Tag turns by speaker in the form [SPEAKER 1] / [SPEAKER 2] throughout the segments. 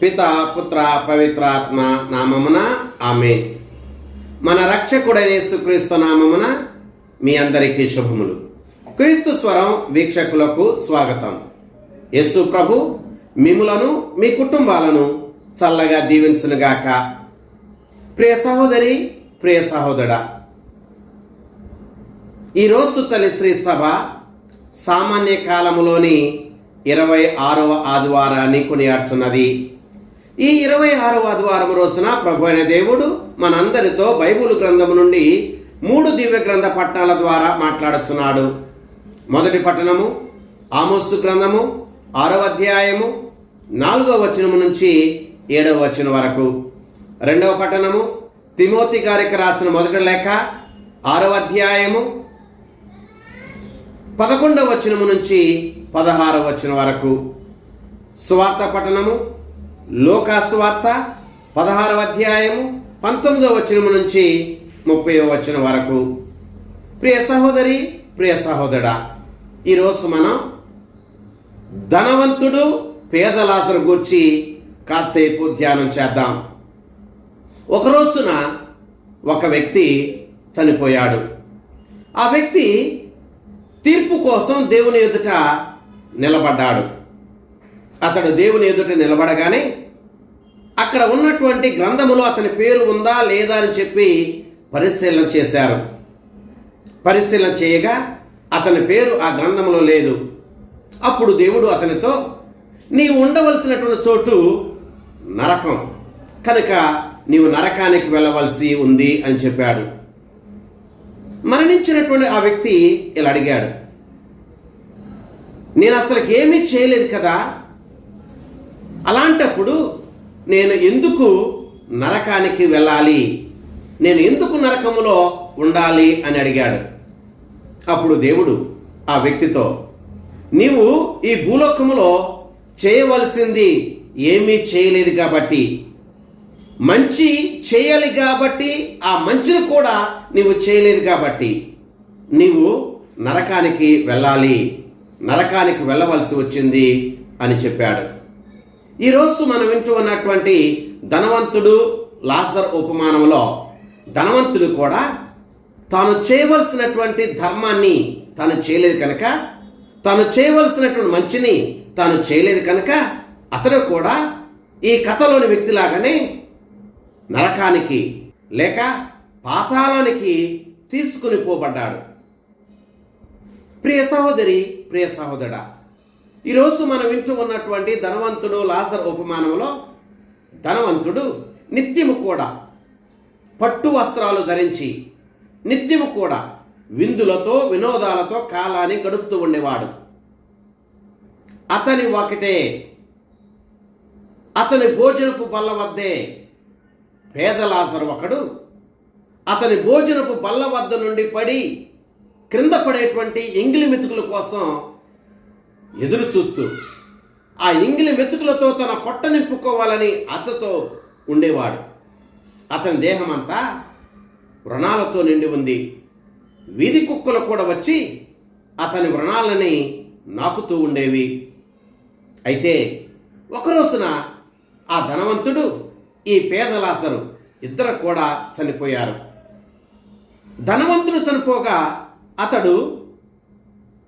[SPEAKER 1] పిత పుత్ర పవిత్రాత్మ నామమున ఆమె మన రక్షకుడైన యేసుక్రీస్తు నామమున మీ అందరికీ శుభములు. క్రీస్తు స్వరం వీక్షకులకు స్వాగతం. యేసు ప్రభు మిములను మీ కుటుంబాలను చల్లగా దీవించునుగాక. ప్రియ సహోదరి ప్రియ సహోదరా ఈరోజు తల్లి శ్రీ సభ సామాన్య కాలములోని ఇరవై ఆరవ ఆదివారాన్ని కొనియాడుచున్నది. ఈ ఇరవై ఆరవ ఆదివారం రోజున ప్రభు అయిన దేవుడు మనందరితో బైబిల్ గ్రంథము నుండి మూడు దివ్య గ్రంథ పట్టణాల ద్వారా మాట్లాడుచున్నాడు. మొదటి పట్టణము ఆమోస్సు గ్రంథము ఆరవ అధ్యాయము నాలుగవ వచనము నుంచి ఏడవ వచనం వరకు. రెండవ పట్టణము తిమోతి గారికి రాసిన మొదటి లేఖ ఆరవ అధ్యాయము పదకొండవ వచనము నుంచి పదహారవ వచనం వరకు. స్వార్థ పట్టణము లోకాస్వార్త పదహారవ అధ్యాయము పంతొమ్మిదవ వచనము నుంచి ముప్పై వచనం వరకు. ప్రియ సహోదరి ప్రియ సహోదరా ఈరోజు మనం ధనవంతుడు పేదలాసరు గూర్చి కాసేపు ధ్యానం చేద్దాం. ఒక రోజున ఒక వ్యక్తి చనిపోయాడు. ఆ వ్యక్తి తీర్పు కోసం దేవుని ఎదుట నిలబడ్డాడు. అతడు దేవుని ఎదుట నిలబడగానే అక్కడ ఉన్నటువంటి గ్రంథములో అతని పేరు ఉందా లేదా అని చెప్పి పరిశీలన చేశారు. పరిశీలన చేయగా అతని పేరు ఆ గ్రంథంలో లేదు. అప్పుడు దేవుడు అతనితో నీవు ఉండవలసినటువంటి చోటు నరకం. కనుక నీవు నరకానికి వెళ్ళవలసి ఉంది అని చెప్పాడు. మరణించినటువంటి ఆ వ్యక్తి ఇలా అడిగాడు నేను అసలు ఏమీ చేయలేదు కదా? అలాంటప్పుడు నేను ఎందుకు నరకానికి వెళ్ళాలి? నేను ఎందుకు నరకములో ఉండాలి అని అడిగాడు. అప్పుడు దేవుడు ఆ వ్యక్తితో నీవు ఈ భూలోకములో చేయవలసింది ఏమీ చేయలేదు కాబట్టి మంచి చేయాలి కాబట్టి ఆ మంచిని కూడా నీవు చేయలేదు కాబట్టి నీవు నరకానికి వెళ్ళాలి నరకానికి వెళ్ళవలసి వచ్చింది అని చెప్పాడు. ఈరోజు మనం వింటూ ఉన్నటువంటి ధనవంతుడు లాసర్ ఉపమానంలో ధనవంతుడు కూడా తాను చేయవలసినటువంటి ధర్మాన్ని తాను చేయలేదు కనుక తాను చేయవలసినటువంటి మంచిని తాను చేయలేదు కనుక అతడు కూడా ఈ కథలోని వ్యక్తిలాగానే నరకానికి లేక పాతాళానికి తీసుకుని పోబడ్డాడు. ప్రియ సహోదరి ప్రియ సహోదరా ఈరోజు మనం వింటూ ఉన్నటువంటి ధనవంతుడు లాసర్ ఉపమానంలో ధనవంతుడు నిత్యము కూడా పట్టు వస్త్రాలు ధరించి నిత్యము కూడా విందులతో వినోదాలతో కాలాన్ని గడుపుతూ ఉండేవాడు. అతని ఒకటే అతని భోజనపు బల్ల వద్దే పేదలాసరు ఒకడు. అతని భోజనపు బల్ల వద్ద నుండి పడి క్రింద పడేటువంటి ఎంగిలి మెతుకుల కోసం ఎదురు చూస్తూ ఆ ఇంగిలి మెతుకులతో తన పొట్ట నింపుకోవాలని ఆశతో ఉండేవాడు. అతని దేహమంతా వ్రణాలతో నిండి ఉంది. వీధి కుక్కలు కూడా వచ్చి అతని వ్రణాలని నాకుతూ ఉండేవి. అయితే ఒకరోజున ఆ ధనవంతుడు ఈ పేదలాసరు ఇద్దరు కూడా చనిపోయారు. ధనవంతుడు చనిపోగా అతడు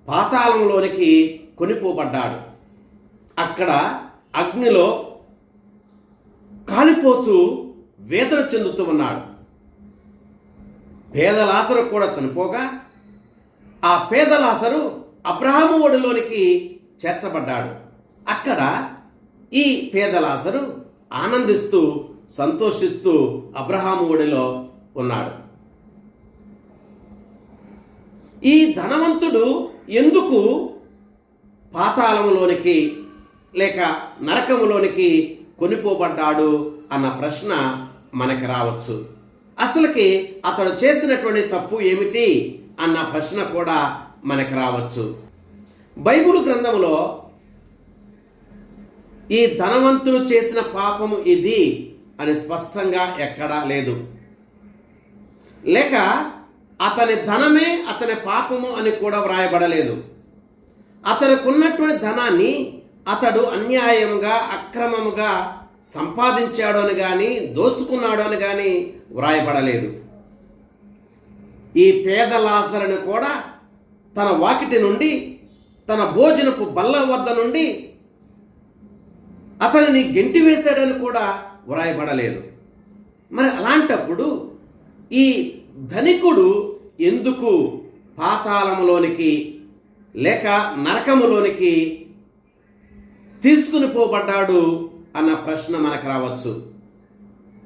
[SPEAKER 1] పాతాళంలోనికి కొనిపోబడ్డాడు. అక్కడ అగ్నిలో కాలిపోతూ వేదన చెందుతూ ఉన్నాడు. పేదలాసరు కూడా చనిపోగా ఆ పేదలాసరు అబ్రహాము ఒడిలోనికి చేర్చబడ్డాడు. అక్కడ ఈ పేదలాసరు ఆనందిస్తూ సంతోషిస్తూ అబ్రహాము ఒడిలో ఉన్నాడు. ఈ ధనవంతుడు ఎందుకు పాతాళములోనికి లేక నరకములోనికి కొనిపోబడ్డాడు అన్న ప్రశ్న మనకి రావచ్చు. అసలుకి అతడు చేసినటువంటి తప్పు ఏమిటి అన్న ప్రశ్న కూడా మనకి రావచ్చు. బైబిల్ గ్రంథంలో ఈ ధనవంతుడు చేసిన పాపము ఇది అని స్పష్టంగా ఎక్కడా లేదు. లేక అతని ధనమే అతని పాపము అని కూడా వ్రాయబడలేదు. అతనికి ఉన్నటువంటి ధనాన్ని అతడు అన్యాయంగా అక్రమంగా సంపాదించాడు అని కానీ దోసుకున్నాడు అని కానీ వ్రాయబడలేదు. ఈ పేదలాసరుని కూడా తన వాకిటి నుండి తన భోజనపు బల్ల వద్ద నుండి అతనిని గెంటి వేశాడని కూడా వ్రాయబడలేదు. మరి అలాంటప్పుడు ఈ ధనికుడు ఎందుకు పాతాళములోనికి లేక నరకములోనికి తీసుకుని పోబడ్డాడు అన్న ప్రశ్న మనకు రావచ్చు.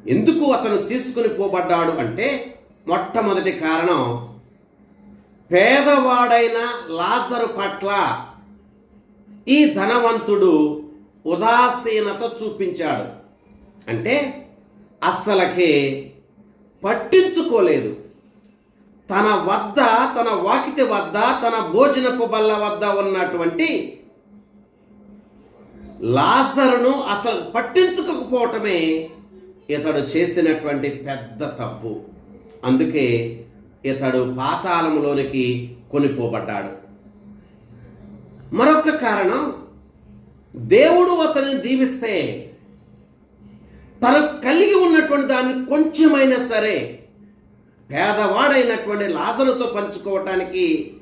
[SPEAKER 1] ఎందుకు అతను తీసుకుని పోబడ్డాడు అంటే మొట్టమొదటి కారణం పేదవాడైన లాసరు పట్ల ఈ ధనవంతుడు ఉదాసీనత చూపించాడు. అంటే అస్సలకే పట్టించుకోలేదు. తన వద్ద తన వాకిటి వద్ద తన భోజనపు బల్ల వద్ద ఉన్నటువంటి లాజరును అసలు పట్టించుకోకపోవటమే ఇతడు చేసినటువంటి పెద్ద తప్పు. అందుకే ఇతడు పాతాళంలోనికి కొనిపోబడ్డాడు. మరొక కారణం దేవుడు అతన్ని దీవిస్తే తనకు కలిగి ఉన్నటువంటి దాన్ని కొంచెమైనా సరే పేదవాడైనటువంటి లాజరుతో పంచుకోవటానికి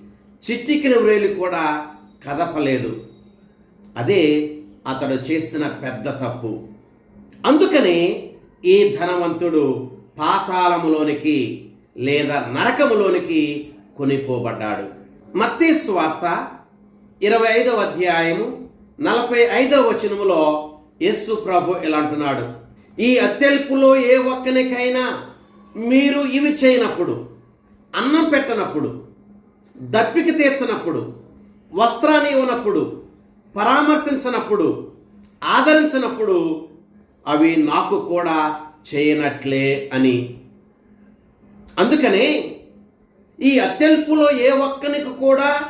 [SPEAKER 1] చిట్టికిన వ్రేలు కూడా కదపలేదు. అదే అతడు చేసిన పెద్ద తప్పు. అందుకనే ఈ ధనవంతుడు పాతాళములోనికి లేదా నరకములోనికి కొనిపోబడ్డాడు. మత్తీ స్వార్త ఇరవై ఐదవ అధ్యాయము నలభై ఐదవ వచనములో యస్సు ప్రభు ఇలా అంటున్నాడు. ఈ అత్యల్పులో ఏ ఒక్కనికైనా మీరు ఇవి చేయనప్పుడు అన్నం పెట్టనప్పుడు దప్పిక తీర్చనప్పుడు వస్త్రాన్ని ఇవ్వనప్పుడు పరామర్శించినప్పుడు ఆదరించినప్పుడు అవి నాకు కూడా చేయనట్లే అని. అందుకనే ఈ అత్యల్పులో ఏ ఒక్కనికి కూడా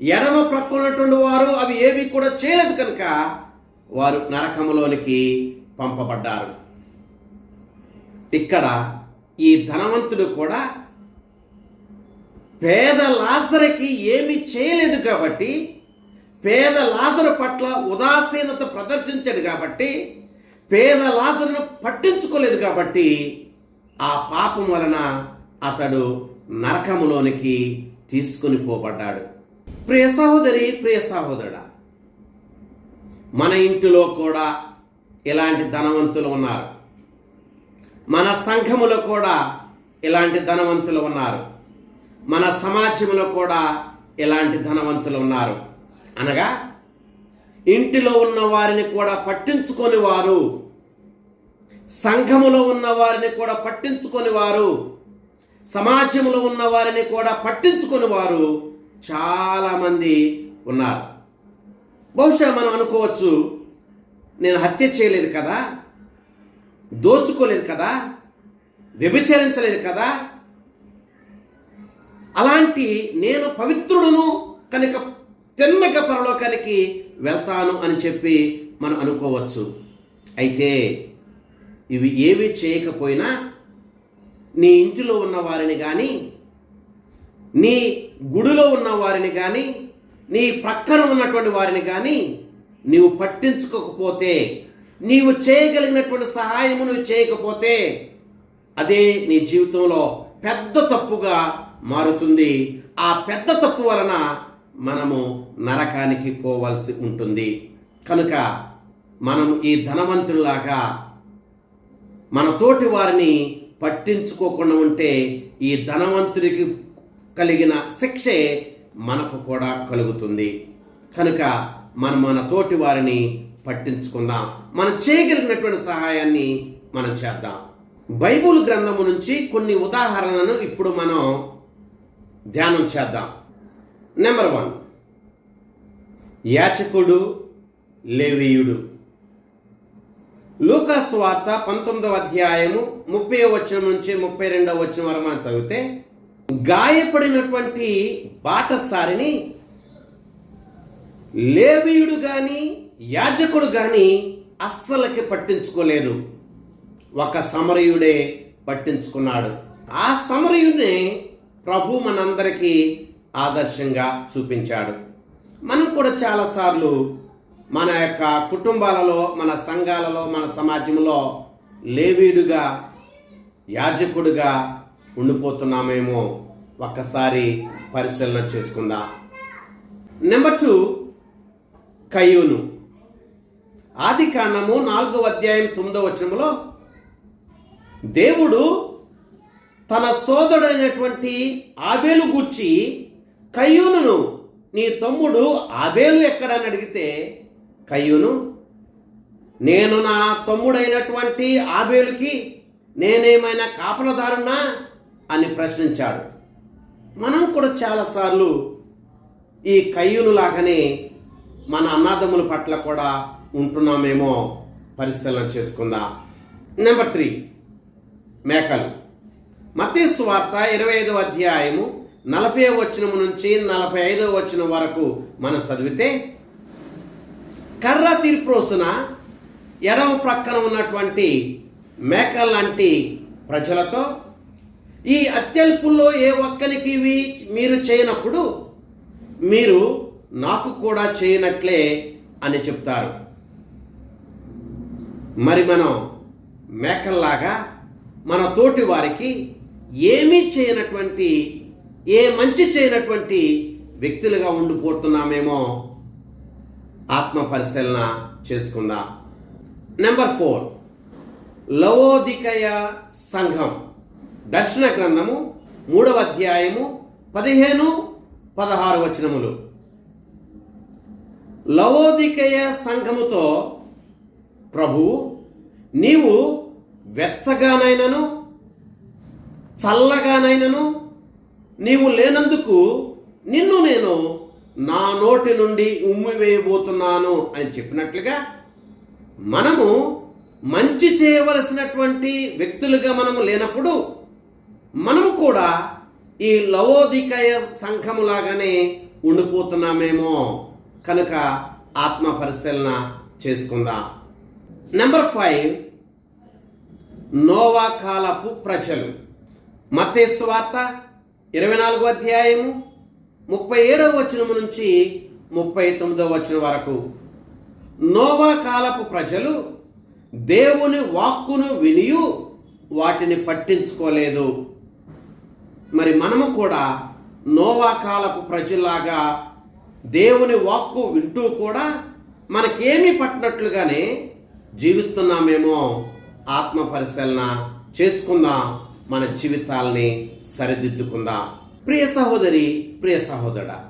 [SPEAKER 1] ఎడమ ప్రక్కనటువంటి వారు అవి ఏవి కూడా చేయలేదు కనుక వారు నరకములోనికి పంపబడ్డారు. ఇక్కడ ఈ ధనవంతుడు కూడా పేద లాజరకి ఏమీ చేయలేదు కాబట్టి పేద లాజరు పట్ల ఉదాసీనత ప్రదర్శించాడు కాబట్టి పేద లాసరును పట్టించుకోలేదు కాబట్టి ఆ పాపం వలన అతడు నరకములోనికి తీసుకుని పోబడ్డాడు. ప్రియ సహోదరి ప్రియ సహోదరుడా మన ఇంటిలో కూడా ఇలాంటి ధనవంతులు ఉన్నారు. మన సంఘములో కూడా ఇలాంటి ధనవంతులు ఉన్నారు. మన సమాజంలో కూడా ఇలాంటి ధనవంతులు ఉన్నారు. అనగా ఇంటిలో ఉన్న వారిని కూడా పట్టించుకొని వారు సంఘములో ఉన్న వారిని కూడా పట్టించుకొని వారు సమాజంలో ఉన్న వారిని కూడా పట్టించుకొని వారు చాలామంది ఉన్నారు. బహుశా మనం అనుకోవచ్చు నేను హత్య చేయలేదు కదా? దోచుకోలేదు కదా? వ్యభిచరించలేదు కదా? అలాంటి నేను పవిత్రుడును కనుక తిన్నక పరలోకానికి వెళ్తాను అని చెప్పి మనం అనుకోవచ్చు. అయితే ఇవి ఏవి చేయకపోయినా నీ ఇంటిలో ఉన్న వారిని కానీ నీ గుడిలో ఉన్న వారిని కానీ నీ ప్రక్కన ఉన్నటువంటి వారిని కానీ నీవు పట్టించుకోకపోతే నీవు చేయగలిగినటువంటి సహాయము నువ్వు చేయకపోతే అదే నీ జీవితంలో పెద్ద తప్పుగా మారుతుంది. ఆ పెద్ద తప్పు వలన మనము నరకానికి పోవలసి ఉంటుంది. కనుక మనం ఈ ధనవంతుల్లాగా మన తోటి వారిని పట్టించుకోకుండా ఉంటే ఈ ధనవంతుడికి కలిగిన శిక్షే మనకు కూడా కలుగుతుంది. కనుక మనం మన తోటి వారిని పట్టించుకుందాం. మనం చేయగలిగినటువంటి సహాయాన్ని మనం చేద్దాం. బైబుల్ గ్రంథము నుంచి కొన్ని ఉదాహరణలను ఇప్పుడు మనం ధ్యానం చేద్దాం. Number one యాచకుడు లేవీయుడు. లూకాస్ వార్త పంతొమ్మిదవ అధ్యాయము ముప్పై వచనం నుంచి ముప్పై రెండవ వచనం వరకు మనం చదివితే గాయపడినటువంటి బాటసారిని లేవీయుడు కానీ యాజకుడు గాని అస్సలకి పట్టించుకోలేదు. ఒక సమరయుడే పట్టించుకున్నాడు. ఆ సమరయుడిని ప్రభు మనందరికీ ఆదర్శంగా చూపించాడు. మనం కూడా చాలాసార్లు మన యొక్క కుటుంబాలలో మన సంఘాలలో మన సమాజంలో లేవీడుగా యాజకుడుగా ఉండిపోతున్నామేమో ఒక్కసారి పరిశీలన చేసుకుందాం. నెంబర్ టూ కయ్యూను. ఆది కాండము నాలుగో అధ్యాయం తొమ్మిదో వచనంలో దేవుడు తన సోదరుడైనటువంటి ఆబేలు గూర్చి కయ్యూనును నీ తమ్ముడు ఆబేలు ఎక్కడని అడిగితే కయ్యూను నేను నా తమ్ముడైనటువంటి ఆబేలుకి నేనేమైనా కాపలదారునా అని ప్రశ్నించాడు. మనం కూడా చాలాసార్లు ఈ కయ్యూను లాగానే మన అన్నదమ్ముల పట్ల కూడా ఉంటున్నామేమో పరిశీలన చేసుకుందాం? నెంబర్ త్రీ మేకలు. మతీసు వార్త ఇరవై ఐదో అధ్యాయము నలభై వచనం నుంచి నలభై ఐదో వచనం వరకు మనం చదివితే కర్ర తీర్ప్రోసున ఎడమ ప్రక్కన ఉన్నటువంటి మేకల్ లాంటి ప్రజలతో ఈ అత్యల్పుల్లో ఏ ఒక్కరికి మీరు చేయనప్పుడు మీరు నాకు కూడా చేయనట్లే అని చెప్తారు. మరి మనం మేకల్లాగా మన తోటి వారికి ఏమీ చేయనటువంటి ఏ మంచి చేయనటువంటి వ్యక్తులుగా ఉండిపోతున్నామేమో ఆత్మ పరిశీలన చేసుకుందాం. నెంబర్ ఫోర్ లవోదికయ సంఘం. దర్శన గ్రంథము మూడవ అధ్యాయము పదిహేను పదహారు వచనములు. లవోదికయ సంఘముతో ప్రభు నీవు వెచ్చగానైనను చల్లగానైనను నీవు లేనందుకు నిన్ను నేను నా నోటి నుండి ఉమ్మివేయబోతున్నాను అని చెప్పినట్లుగా మనము మంచి చేయవలసినటువంటి వ్యక్తులుగా మనము లేనప్పుడు మనము కూడా ఈ లవోదికయ సంఘములాగానే ఉండిపోతున్నామేమో. కనుక ఆత్మ పరిశీలన చేసుకుందాం. నెంబర్ ఫైవ్ నోవా కాలపు ప్రజలు. మతేశ్వార్త ఇరవై నాలుగో అధ్యాయము ముప్పై ఏడవ వచనము నుంచి ముప్పై తొమ్మిదవ వచనం వరకు. నోవా కాలపు ప్రజలు దేవుని వాక్కును వినియు వాటిని పట్టించుకోలేదు. మరి మనము కూడా నోవా కాలపు ప్రజలాగా దేవుని వాక్కు వింటూ కూడా మనకేమీ పట్టినట్లుగానే జీవిస్తున్నామేమో ఆత్మ పరిశీలన చేసుకుందాం మన జీవితాల్ని సరిదిద్దుకుందాం. ప్రియ సహోదరి ప్రియ సహోదరుడా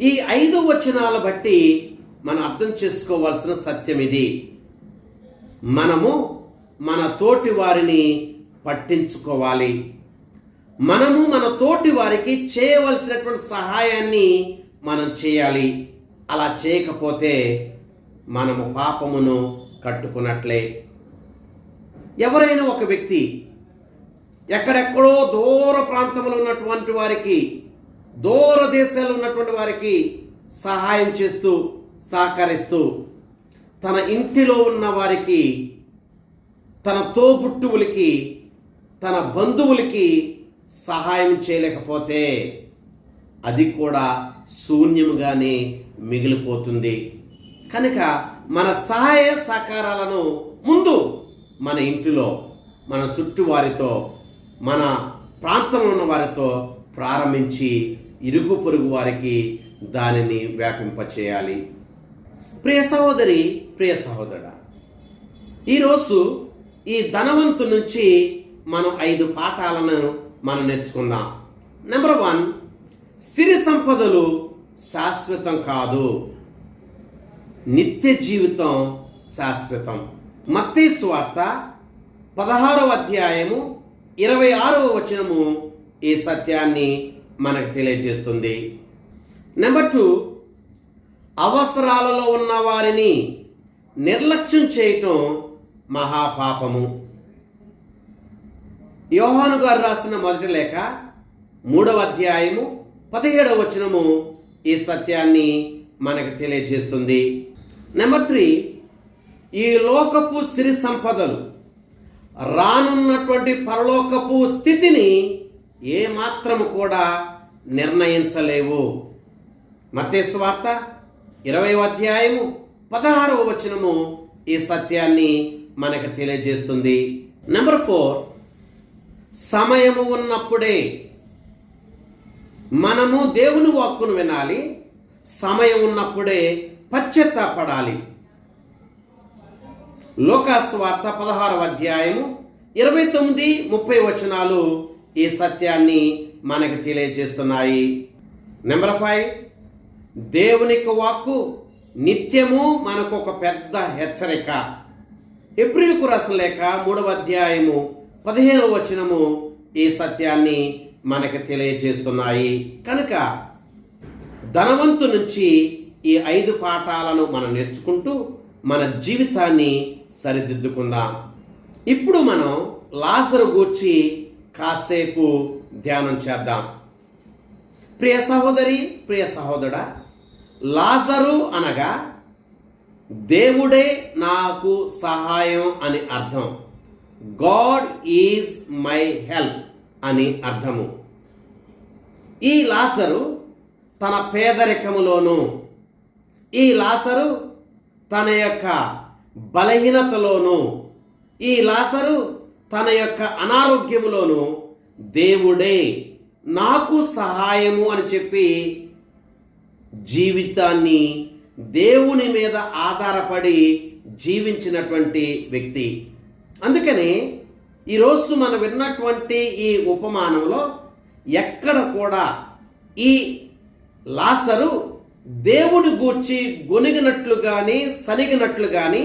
[SPEAKER 1] ఈ ఐదు వచనాల బట్టి మనం అర్థం చేసుకోవాల్సిన సత్యం ఇది. మనము మన తోటి వారిని పట్టించుకోవాలి. మనము మన తోటి వారికి చేయవలసినటువంటి సహాయాన్ని మనం చేయాలి. అలా చేయకపోతే మనము పాపమును కట్టుకున్నట్లే. ఎవరైనా ఒక వ్యక్తి ఎక్కడెక్కడో దూర ప్రాంతంలో ఉన్నటువంటి వారికి దూర దేశాల్లో ఉన్నటువంటి వారికి సహాయం చేస్తూ సహకరిస్తూ తన ఇంటిలో ఉన్న వారికి తన తోబుట్టువులకి తన బంధువులకి సహాయం చేయలేకపోతే అది కూడా శూన్యముగానే మిగిలిపోతుంది. కనుక మన సహాయ సహకారాలను ముందు మన ఇంటిలో మన చుట్టూ వారితో మన ప్రాంతంలో ఉన్న వారితో ప్రారంభించి ఇరుగు పొరుగు వారికి దానిని వ్యాపింపచేయాలి. ప్రియ సహోదరి ప్రియ సహోదరుడా ఈరోజు ఈ ధనవంతు నుంచి మనం ఐదు పాఠాలను మనం నేర్చుకుందాం. నెంబర్ వన్ సిరి సంపదలు శాశ్వతం కాదు. నిత్య జీవితం శాశ్వతం. మత్తే స్వార్త పదహారవ అధ్యాయము ఇరవై ఆరవ వచనము ఈ సత్యాన్ని మనకు తెలియజేస్తుంది. నెంబర్ టూ అవసరాలలో ఉన్న వారిని నిర్లక్ష్యం చేయటం మహాపాపము. యోహాను గారు రాసిన మొదటి లేఖ మూడవ అధ్యాయము పదిహేడవ వచనము ఈ సత్యాన్ని మనకు తెలియజేస్తుంది. నెంబర్ త్రీ ఈ లోకపు సిరి సంపదలు రానున్నటువంటి పరలోకపు స్థితిని ఏమాత్రము కూడా నిర్ణయించలేవు. మతేశ్వార్త ఇరవై అధ్యాయము పదహారవ వచనము ఈ సత్యాన్ని మనకు తెలియజేస్తుంది. నెంబర్ ఫోర్ సమయము ఉన్నప్పుడే మనము దేవుని వాక్కును వినాలి. సమయం ఉన్నప్పుడే పశ్చాత్తాపడాలి. లోకాస్వార్త పదహారవ అధ్యాయము ఇరవై తొమ్మిది ముప్పై వచనాలు ఈ సత్యాన్ని మనకు తెలియజేస్తున్నాయి. నెంబర్ ఫైవ్ దేవునికి వాక్కు నిత్యము మనకు ఒక పెద్ద హెచ్చరిక. ఎప్రిల్కు రాసిన లేక మూడవ అధ్యాయము పదిహేనవ వచనము ఈ సత్యాన్ని మనకు తెలియజేస్తున్నాయి. కనుక ధనవంతు నుంచి ఈ ఐదు పాఠాలను మనం నేర్చుకుంటూ మన జీవితాన్ని సరిదిద్దుకుందాం. ఇప్పుడు మనం లాజరు గూర్చి కాసేపు ధ్యానం చేద్దాం. ప్రియ సహోదరి ప్రియ సహోదరుడా లాజరు అనగా దేవుడే నాకు సహాయం అని అర్థం. God is my help. అని అర్థము. ఈ లాసరు తన పేదరికములోను ఈ లాసరు తన యొక్క బలహీనతలోను ఈ లాసరు తన యొక్క అనారోగ్యములోను దేవుడే నాకు సహాయము అని చెప్పి జీవితాన్ని దేవుని మీద ఆధారపడి జీవించినటువంటి వ్యక్తి. అందుకని ఈరోజు మనం విన్నటువంటి ఈ ఉపమానంలో ఎక్కడ కూడా ఈ లాసరు దేవుని గూర్చి గొనిగినట్లు కానీ సనిగినట్లు కానీ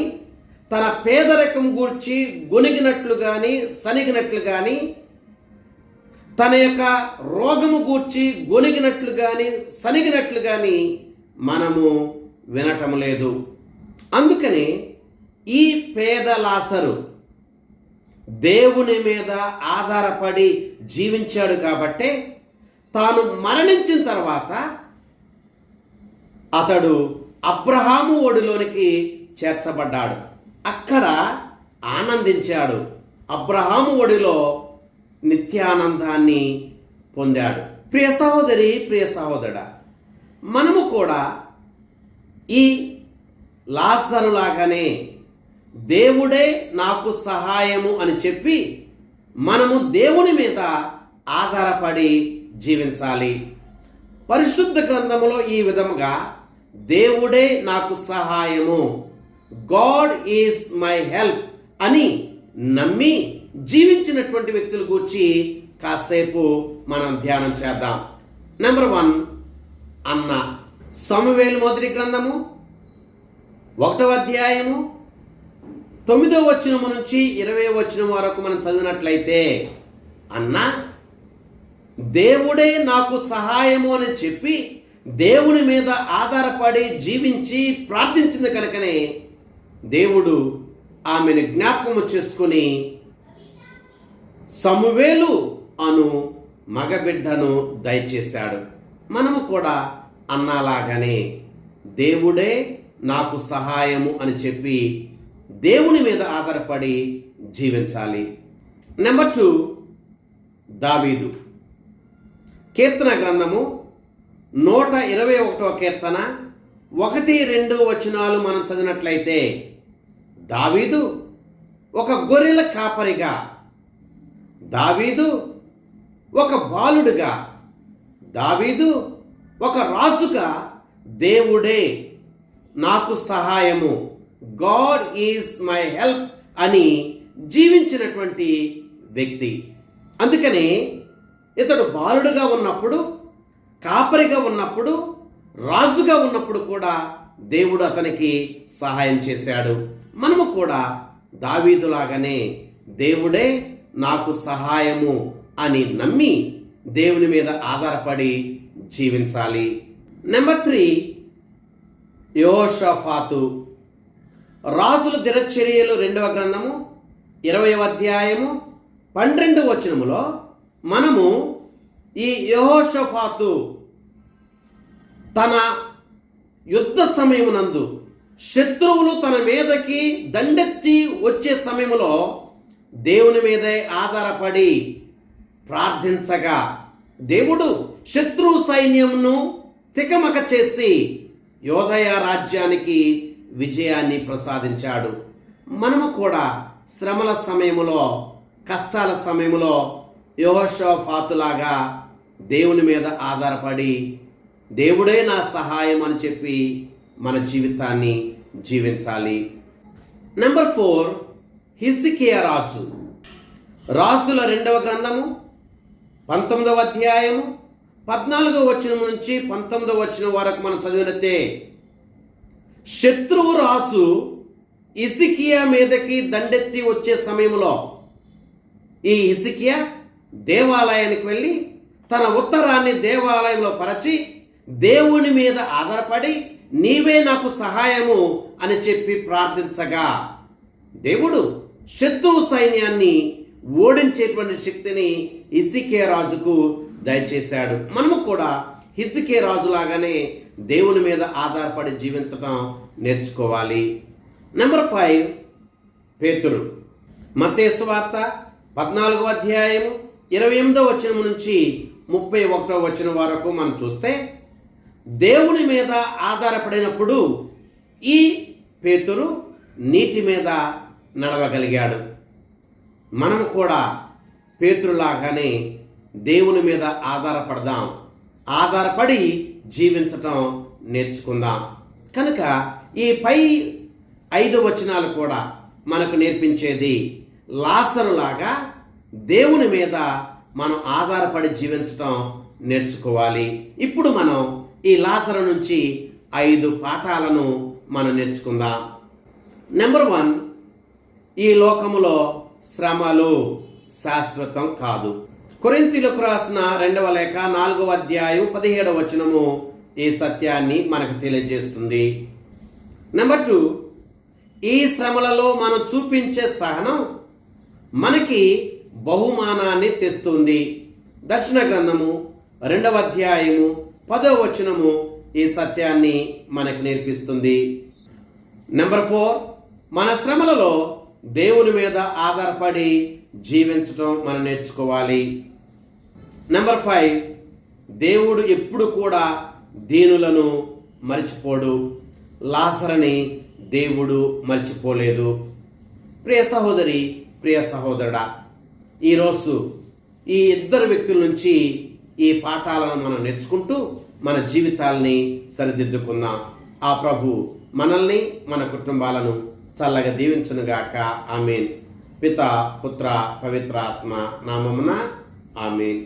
[SPEAKER 1] తన పేదరికం గూర్చి గొనిగినట్లు కానీ సనిగినట్లు కానీ తన యొక్క రోగము గూర్చి గొనిగినట్లు కానీ సనిగినట్లు కానీ మనము వినటం లేదు. అందుకని ఈ పేద లాసరు దేవుని మీద ఆధారపడి జీవించాడు కాబట్టే తాను మరణించిన తర్వాత అతడు అబ్రహాము ఒడిలోనికి చేర్చబడ్డాడు. అక్కడ ఆనందించాడు. అబ్రహాము ఒడిలో నిత్యానందాన్ని పొందాడు. ప్రియ సహోదరి ప్రియ సహోదరుడ మనము కూడా ఈ లాసరులాగానే దేవుడే నాకు సహాయము అని చెప్పి మనము దేవుని మీద ఆధారపడి జీవించాలి. పరిశుద్ధ గ్రంథములో ఈ విధముగా దేవుడే నాకు సహాయము. గాడ్ ఈజ్ మై హెల్ప్ అని నమ్మి జీవించినటువంటి వ్యక్తుల గురించి కాసేపు మనం ధ్యానం చేద్దాం. నెంబర్ వన్ అన్న. సమవేలు మొదటి గ్రంథము ఒకటవ అధ్యాయము తొమ్మిదో వచనము నుంచి ఇరవై వచనం వరకు మనం చదివినట్లయితే అన్న దేవుడే నాకు సహాయము అని చెప్పి దేవుని మీద ఆధారపడి జీవించి ప్రార్థించింది కనుకనే దేవుడు ఆమెను జ్ఞాపకము చేసుకుని సమువేలు అను మగబిడ్డను దయచేశాడు. మనము కూడా అన్నలాగానే దేవుడే నాకు సహాయము అని చెప్పి దేవుని మీద ఆధారపడి జీవించాలి. నెంబర్ టూ దావీదు. కీర్తన గ్రంథము నూట ఇరవై ఒకటో కీర్తన ఒకటి రెండు వచనాలు మనం చదివినట్లయితే దావీదు ఒక గొర్రెల కాపరిగా దావీదు ఒక బాలుడుగా దావీదు ఒక రాజుగా దేవుడే నాకు సహాయము. గాడ్ ఈజ్ మై హెల్ప్ అని జీవించినటువంటి వ్యక్తి. అందుకని ఇతడు బాలుడుగా ఉన్నప్పుడు కాపరిగా ఉన్నప్పుడు రాజుగా ఉన్నప్పుడు కూడా దేవుడు అతనికి సహాయం చేశాడు. మనము కూడా దావీదులాగానే దేవుడే నాకు సహాయము అని నమ్మి దేవుని మీద ఆధారపడి జీవించాలి. నెంబర్ త్రీ యోషఫాతు రాజుల దినచర్యలు రెండవ గ్రంథము ఇరవై అధ్యాయము పన్నెండు వచనములో మనము ఈ యహోషఫాతు తన యుద్ధ సమయమునందు శత్రువులు తన మీదకి దండెత్తి వచ్చే సమయంలో దేవుని మీదే ఆధారపడి ప్రార్థించగా దేవుడు శత్రు సైన్యంను తికమక చేసి యోదయ రాజ్యానికి విజయాన్ని ప్రసాదించాడు. మనము కూడా శ్రమల సమయములో కష్టాల సమయములో యోహోషోఫాతులాగా దేవుని మీద ఆధారపడి దేవుడే నా సహాయం అని చెప్పి మన జీవితాన్ని జీవించాలి. నెంబర్ ఫోర్ హిస్కియా రాజు. రాజుల రెండవ గ్రంథము పంతొమ్మిదవ అధ్యాయము పద్నాలుగో వచనం నుంచి పంతొమ్మిదవ వచనం వరకు మనం చదివినతే శత్రువు రాజు ఇసికియా మీదకి దండెత్తి వచ్చే సమయంలో ఈ ఇసికియా దేవాలయానికి వెళ్ళి తన ఉత్తరాన్ని దేవాలయంలో పరచి దేవుని మీద ఆధారపడి నీవే నాకు సహాయము అని చెప్పి ప్రార్థించగా దేవుడు శత్రువు సైన్యాన్ని ఓడించేటువంటి శక్తిని ఇసికే రాజుకు దయచేశాడు. మనము కూడా ఇసికే రాజులాగానే దేవుని మీద ఆధారపడి జీవించడం నేర్చుకోవాలి. నెంబర్ ఫైవ్ పేతురు. మతేశ్వార్త పద్నాలుగో అధ్యాయం ఇరవై ఎనిమిదో వచనం నుంచి ముప్పై ఒకటో వచనం వరకు మనం చూస్తే దేవుని మీద ఆధారపడినప్పుడు ఈ పేతురు నీటి మీద నడవగలిగాడు. మనం కూడా పేతురులాగానే దేవుని మీద ఆధారపడదాం. ఆధారపడి జీవించటం నేర్చుకుందాం. కనుక ఈ పై ఐదు వచనాలు కూడా మనకు నేర్పించేది లాసరులాగా దేవుని మీద మనం ఆధారపడి జీవించటం నేర్చుకోవాలి. ఇప్పుడు మనం ఈ లాసరు నుంచి ఐదు పాఠాలను మనం నేర్చుకుందాం. నెంబర్ వన్ ఈ లోకములో శ్రమలు శాశ్వతం కాదు. కొరింతీలకు రాసిన రెండవ లేఖ నాలుగవ అధ్యాయం పదిహేడవ వచనము ఈ సత్యాన్ని మనకు తెలియజేస్తుంది. నెంబర్ టూ ఈ శ్రమలలో మనం చూపించే సహనం మనకి బహుమానాన్ని తెస్తుంది. దర్శన గ్రంథము రెండవ అధ్యాయము పదవ వచనము ఈ సత్యాన్ని మనకు నేర్పిస్తుంది. నెంబర్ ఫోర్ మన శ్రమలలో దేవుని మీద ఆధారపడి జీవించటం మనం నేర్చుకోవాలి. నెంబర్ ఫైవ్ దేవుడు ఎప్పుడు కూడా దీనులను మర్చిపోడు. లాసరని దేవుడు మర్చిపోలేదు. ప్రియ సహోదరి ప్రియ సహోదరుడా ఈరోజు ఈ ఇద్దరు వ్యక్తుల నుంచి ఈ పాఠాలను మనం నేర్చుకుంటూ మన జీవితాల్ని సరిదిద్దుకుందాం. ఆ ప్రభు మనల్ని మన కుటుంబాలను చల్లగా దీవించునుగాక. ఆమెన్. పిత పుత్ర పవిత్రాత్మ నామమున ఆమెన్.